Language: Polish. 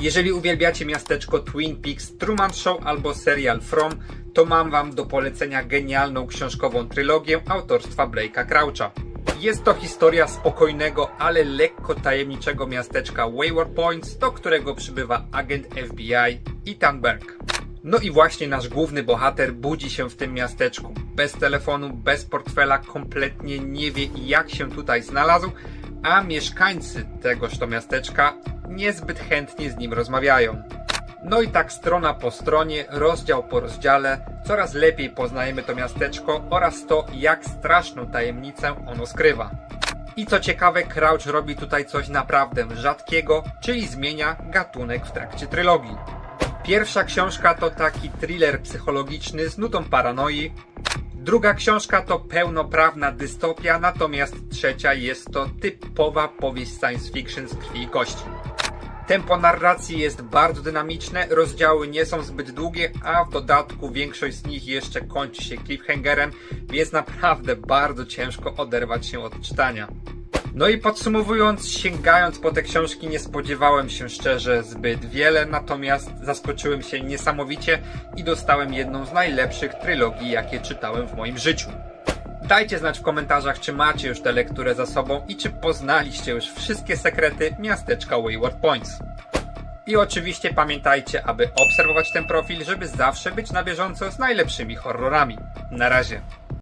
Jeżeli uwielbiacie miasteczko Twin Peaks, Truman Show albo serial From, to mam wam do polecenia genialną książkową trylogię autorstwa Blake'a Croucha. Jest to historia spokojnego, ale lekko tajemniczego miasteczka Wayward Points, do którego przybywa agent FBI Ethan Berg. No i właśnie nasz główny bohater budzi się w tym miasteczku. Bez telefonu, bez portfela, kompletnie nie wie jak się tutaj znalazł, a mieszkańcy tegoż to miasteczka niezbyt chętnie z nim rozmawiają. No i tak strona po stronie, rozdział po rozdziale, coraz lepiej poznajemy to miasteczko oraz to, jak straszną tajemnicę ono skrywa. I co ciekawe, Crouch robi tutaj coś naprawdę rzadkiego, czyli zmienia gatunek w trakcie trylogii. Pierwsza książka to taki thriller psychologiczny z nutą paranoi. Druga książka to pełnoprawna dystopia, natomiast trzecia jest to typowa powieść science fiction z krwi i kości. Tempo narracji jest bardzo dynamiczne, rozdziały nie są zbyt długie, a w dodatku większość z nich jeszcze kończy się cliffhangerem, więc naprawdę bardzo ciężko oderwać się od czytania. No i podsumowując, sięgając po te książki nie spodziewałem się szczerze zbyt wiele, natomiast zaskoczyłem się niesamowicie i dostałem jedną z najlepszych trylogii, jakie czytałem w moim życiu. Dajcie znać w komentarzach, czy macie już tę lekturę za sobą i czy poznaliście już wszystkie sekrety miasteczka Wayward Points. I oczywiście pamiętajcie, aby obserwować ten profil, żeby zawsze być na bieżąco z najlepszymi horrorami. Na razie.